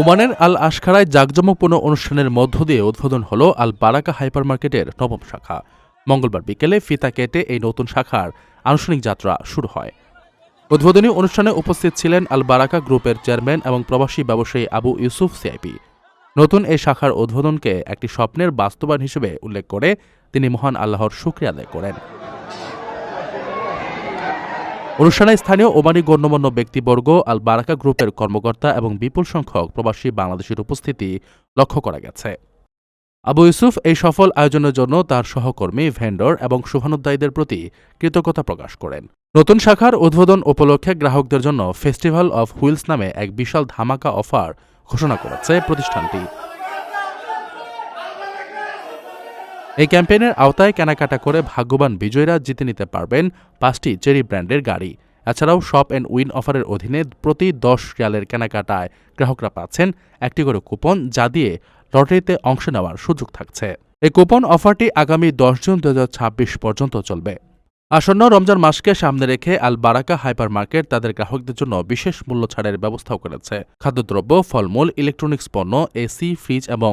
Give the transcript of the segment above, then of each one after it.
ওমানের আল আশখারায় জাঁকজমকপূর্ণ অনুষ্ঠানের মধ্য দিয়ে উদ্বোধন হল আল বারাকা হাইপার মার্কেটের নবম শাখা। মঙ্গলবার বিকেলে ফিতা কেটে এই নতুন শাখার আনুষ্ঠানিক যাত্রা শুরু হয়। উদ্বোধনী অনুষ্ঠানে উপস্থিত ছিলেন আল বারাকা গ্রুপের চেয়ারম্যান এবং প্রবাসী ব্যবসায়ী আবু ইউসুফ সিআইপি। নতুন এই শাখার উদ্বোধনকে একটি স্বপ্নের বাস্তবায়ন হিসেবে উল্লেখ করে তিনি মহান আল্লাহর শুক্রিয়া আদায় করেন। অনুষ্ঠানে স্থানীয় ওমানি গণ্যমান্য ব্যক্তিবর্গ আল বারাকা গ্রুপের কর্মকর্তা এবং বিপুল সংখ্যক প্রবাসী বাংলাদেশের উপস্থিতি লক্ষ্য করা গেছে। আবু ইউসুফ এই সফল আয়োজনের জন্য তার সহকর্মী, ভেন্ডর এবং শুভানুদ্দায়ীদের প্রতি কৃতজ্ঞতা প্রকাশ করেন। নতুন শাখার উদ্বোধন উপলক্ষে গ্রাহকদের জন্য ফেস্টিভ্যাল অফ হুইলস নামে এক বিশাল ধামাকা অফার ঘোষণা করেছে প্রতিষ্ঠানটি। এই ক্যাম্পেইনের আওতায় কেনাকাটা করে ভাগ্যবান বিজয়ীরা জিতে নিতে পারবেন পাঁচটি চেরি ব্র্যান্ডের গাড়ি। এছাড়াও শপ অ্যান্ড উইন অফারের অধীনে প্রতি দশ রিয়ালের কেনাকাটায় গ্রাহকরা পাচ্ছেন একটি করে কুপন যা দিয়ে লটারিতে অংশ নেওয়ার সুযোগ থাকছে। এই কুপন অফারটি আগামী দশ জুন দু হাজার ছাব্বিশ পর্যন্ত চলবে। আসন্ন রমজান মাসকে সামনে রেখে আল বারাকা হাইপার মার্কেট তাদের গ্রাহকদের জন্য বিশেষ মূল্য ছাড়ের ব্যবস্থাও করেছে। খাদ্যদ্রব্য, ফলমূল, ইলেকট্রনিক্স পণ্য, এসি, ফ্রিজ এবং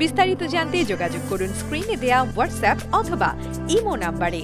বিস্তারিত জানতে যোগাযোগ করুন স্ক্রিনে দেয়া হোয়াটসঅ্যাপ অথবা ইমো নাম্বারে।